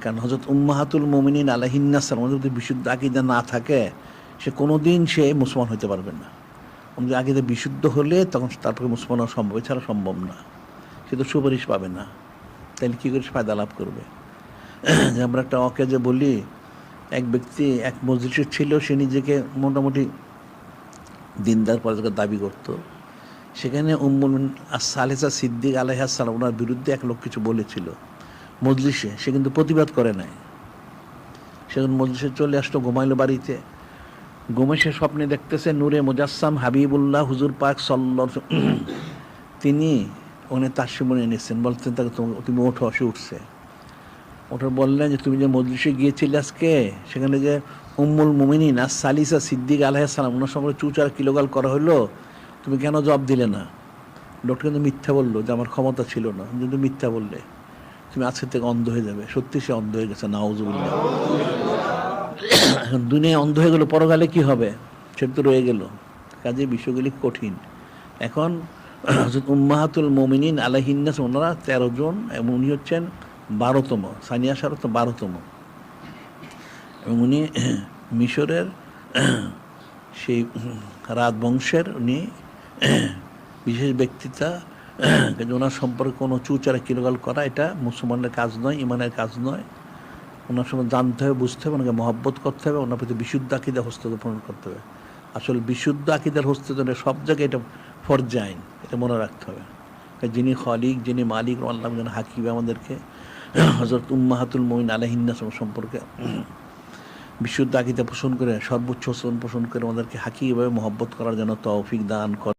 কারণ হজরত উম্মাহাতুল মোমিনিন আলাহিন্নাসার মধ্যে যদি বিশুদ্ধ আকিদা না থাকে, সে কোনো দিন সে মুসলমান হতে পারবে না। আমাদের আকিদা বিশুদ্ধ হলে তখন তারপরে মুসলমান হওয়া সম্ভব, এছাড়া সম্ভব না। সে তো সুপারিশ পাবে না। তাহলে কী করে ফায়দা লাভ করবে? যে আমরা একটা অকেজে বলি, এক ব্যক্তি এক মসজিদের ছিল, সে নিজেকে মোটামুটি দিনদার পর্যন্ত দাবি করত। সেখানে উম্মুল সালেসা সিদ্দিক আলাইহাসালাম ওনার বিরুদ্ধে এক লোক কিছু বলেছিল। মজলিসে, সে কিন্তু প্রতিবাদ করে নাই। সেদিন মজলিসে চলে আসলো, ঘুমাইলো বাড়িতে। ঘুমে সে স্বপ্নে দেখতেছে নূরে মুজাসসাম হাবিবুল্লাহ হুজুর পাক সল্ল তিনি ওখানে তার মনে এনেছেন বলতেন তাকে তুমি- ওঠো, সে উঠছে। ওটা বললেন যে, তুমি যে মজলিসে গিয়েছিলে আজকে, সেখানে যে উম্মুল মুমিনিন আর সালিসা সিদ্দিক আলাইসালাম ওনার সময় চুচার কিলোগাল করা হলো তুমি কেন জবাব দিলে না? ডক্টর কিন্তু মিথ্যা বলল যে, আমার ক্ষমতা ছিল না। কিন্তু মিথ্যা বললে। তুমি আজকে থেকে অন্ধ হয়ে যাবে। সত্যি সে অন্ধ হয়ে গেছে, নাউজুবিল্লাহ। এখন দুনিয়া অন্ধ হয়ে গেল, পরকালে কি হবে? সেটা তো রয়ে গেল। কাজে বিষয়গুলি কঠিন। এখন উম্মাহাতুল মমিনিন আলাহিন্নাস ওনারা তেরো জন, এবং উনি হচ্ছেন বারোতম, সানিয়া সার তো বারোতম। এবং উনি মিশরের সেই রাজবংশের উনি বিশেষ ব্যক্তিতা কিন্তু ওনার সম্পর্কে কোনো চুচারা কিরগাল করা এটা মুসলমানের কাজ নয়, ইমানের কাজ নয়। ওনার সময় জানতে হবে, বুঝতে হবে, ওনাকে মহব্বত করতে হবে, ওনার প্রতি বিশুদ্ধ আকিদা হস্তপন করতে হবে। আসলে বিশুদ্ধ আকিদার হস্তজনে সব জায়গায় এটা ফরজে আইন, এটা মনে রাখতে হবে। যিনি খলিক, যিনি মালিক আল্লাহ যেন হাকিবে আমাদেরকে হজরত উম্মাহাতুল মঈন আলহিন্না সম্পর্কে বিশুদ্ধ আকিদা পোষণ করে, সর্বোচ্চ পোষণ করে আমাদেরকে হাকিভাবে মহব্বত করার জন্য তৌফিক দান করে